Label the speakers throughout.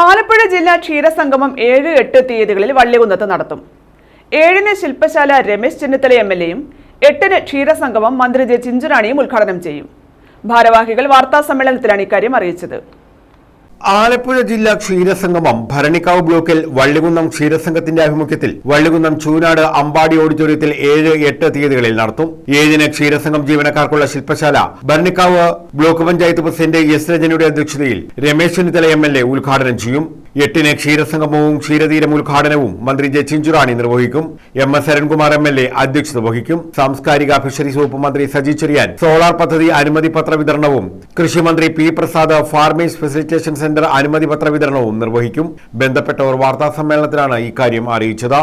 Speaker 1: ആലപ്പുഴ ജില്ലാ ക്ഷീരസംഗമം ഏഴ് എട്ട് തീയതികളിൽ വള്ളികുന്നത്ത് നടത്തും. ഏഴിന് ശില്പശാല രമേശ് ചെന്നിത്തല എം എൽ എയും എട്ടിന് ക്ഷീരസംഗമം മന്ത്രി ജെ ചിഞ്ചുറാണിയും ഉദ്ഘാടനം ചെയ്യും. ഭാരവാഹികൾ വാർത്താ സമ്മേളനത്തിലാണ് ഇക്കാര്യം അറിയിച്ചത്.
Speaker 2: ആലപ്പുഴ ജില്ലാ ക്ഷീരസംഗമം ഭരണിക്കാവ് ബ്ലോക്കിൽ വള്ളികുന്നം ക്ഷീരസംഘത്തിന്റെ ആഭിമുഖ്യത്തിൽ വള്ളികുന്നം ചൂനാട് അമ്പാടി ഓഡിറ്റോറിയത്തിൽ ഏഴ് എട്ട് തീയതികളിൽ നടത്തും. ഏഴിന് ക്ഷീരസംഘം ജീവനക്കാർക്കുള്ള ശില്പശാല. Bharanikkavu block panchayat president S രജനയുടെ അധ്യക്ഷതയിൽ Ramesh Chennithala M L A ഉദ്ഘാടനം ചെയ്യും. എട്ടിന് ക്ഷീരസംഗമവും ക്ഷീരതീരം ഉദ്ഘാടനവും മന്ത്രി ജെ ചിഞ്ചുറാണി നിർവഹിക്കും. M S Arunkumar M L A അധ്യക്ഷത വഹിക്കും. സാംസ്കാരിക ഫിഷറീസ് വകുപ്പ് മന്ത്രി സജി ചെറിയാൻ സോളാർ പദ്ധതി അനുമതി പത്ര വിതരണവും കൃഷിമന്ത്രി P Prasad farmers facilitation centre അനുമതി പത്ര വിതരണവും നിർവഹിക്കും. ബന്ധപ്പെട്ടവർ വാർത്താ സമ്മേളനത്തിലാണ് ഇക്കാര്യം അറിയിച്ചത്.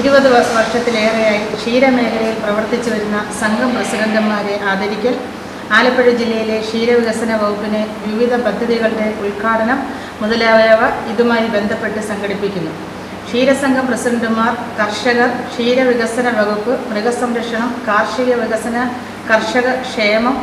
Speaker 3: ഇരുപത് വർഷത്തിലേറെയായി ക്ഷീരമേഖലയിൽ പ്രവർത്തിച്ചു വരുന്ന സംഘം പ്രസിഡന്റുമാരെ ആദരിക്കൽ ആലപ്പുഴ ജില്ലയിലെ ക്ഷീരവികസന വകുപ്പിന് വിവിധ പദ്ധതികളുടെ ഉദ്ഘാടനം മുതലായവ ഇതുമായി ബന്ധപ്പെട്ട് സംഘടിപ്പിക്കുന്നു. ക്ഷീരസംഘം പ്രസിഡന്റുമാർ കർഷകർ ക്ഷീരവികസന വകുപ്പ് മൃഗസംരക്ഷണം കാർഷിക വികസന കർഷക ക്ഷേമം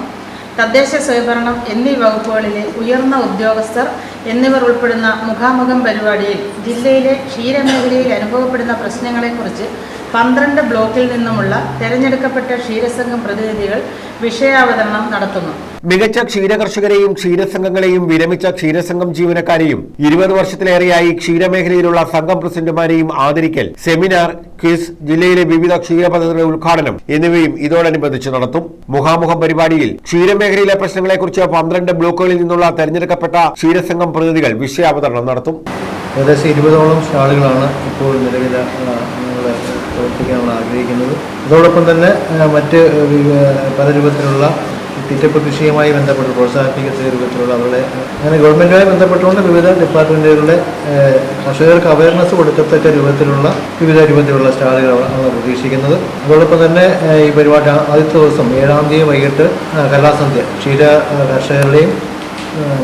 Speaker 3: തദ്ദേശ സ്വയംഭരണം എന്നീ വകുപ്പുകളിലെ ഉയർന്ന ഉദ്യോഗസ്ഥർ എന്നിവർ ഉൾപ്പെടുന്ന മുഖാമുഖം പരിപാടിയിൽ ജില്ലയിലെ ക്ഷീരമേഖലയിൽ അനുഭവപ്പെടുന്ന പ്രശ്നങ്ങളെക്കുറിച്ച് പന്ത്രണ്ട് ബ്ലോക്കിൽ നിന്നുമുള്ള തെരഞ്ഞെടുക്കപ്പെട്ട ക്ഷീരസംഘം പ്രതിനിധികൾ വിഷയാവതരണം നടത്തുന്നു.
Speaker 2: മികച്ച ക്ഷീരകർഷകരെയും ക്ഷീരസംഘങ്ങളെയും വിരമിച്ച ക്ഷീരസംഘം ജീവനക്കാരെയും ഇരുപത് വർഷത്തിലേറെയായി ക്ഷീരമേഖലയിലുള്ള സംഘം പ്രസിഡന്റുമാരെയും ആദരിക്കൽ സെമിനാർ ക്വിസ് ജില്ലയിലെ വിവിധ ക്ഷീര പദ്ധതികളുടെ ഉദ്ഘാടനം എന്നിവയും ഇതോടനുബന്ധിച്ച് നടത്തും. മുഖാമുഖം പരിപാടിയിൽ ക്ഷീരമേഖലയിലെ പ്രശ്നങ്ങളെക്കുറിച്ച് പന്ത്രണ്ട് ബ്ലോക്കുകളിൽ നിന്നുള്ള തെരഞ്ഞെടുക്കപ്പെട്ട ക്ഷീരസംഘം പ്രതിനിധികൾ വിഷയാവതരണം നടത്തും.
Speaker 4: ഏകദേശം ഇരുപതോളം സ്റ്റാളുകളാണ് ഇപ്പോൾ നിലവിൽ ഞങ്ങൾ പ്രവർത്തിക്കാൻ നമ്മൾ ആഗ്രഹിക്കുന്നത്. അതോടൊപ്പം തന്നെ മറ്റ് പല രൂപത്തിലുള്ള തീറ്റപ്പ് കൃഷിയുമായി ബന്ധപ്പെട്ട് പ്രോത്സാഹിപ്പിക്കുന്ന രൂപത്തിലുള്ള അവരുടെ അങ്ങനെ ഗവൺമെന്റുമായി ബന്ധപ്പെട്ടുകൊണ്ട് വിവിധ ഡിപ്പാർട്ട്മെന്റുകളുടെ കർഷകർക്ക് അവയർനെസ് കൊടുക്കത്തക്ക രൂപത്തിലുള്ള വിവിധ രൂപത്തിലുള്ള സ്റ്റാളുകളാണ് പ്രതീക്ഷിക്കുന്നത്. അതോടൊപ്പം തന്നെ ഈ പരിപാടി ആദ്യത്തെ ദിവസം ഏഴാം തീയതി വൈകിട്ട് കലാസന്ധ്യ ക്ഷീര കർഷകരുടെയും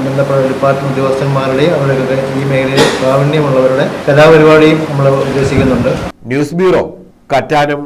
Speaker 4: ബന്ധപ്പെട്ട ഡിപ്പാർട്ട്മെന്റ് ഉദ്യോഗസ്ഥന്മാരുടെയും അവരുടെ ഈ മേഖലയിൽ പ്രാവീണ്യമുള്ളവരുടെ കലാപരിപാടിയും നമ്മൾ ഉദ്ദേശിക്കുന്നുണ്ട്.
Speaker 2: News bureau Kattanam.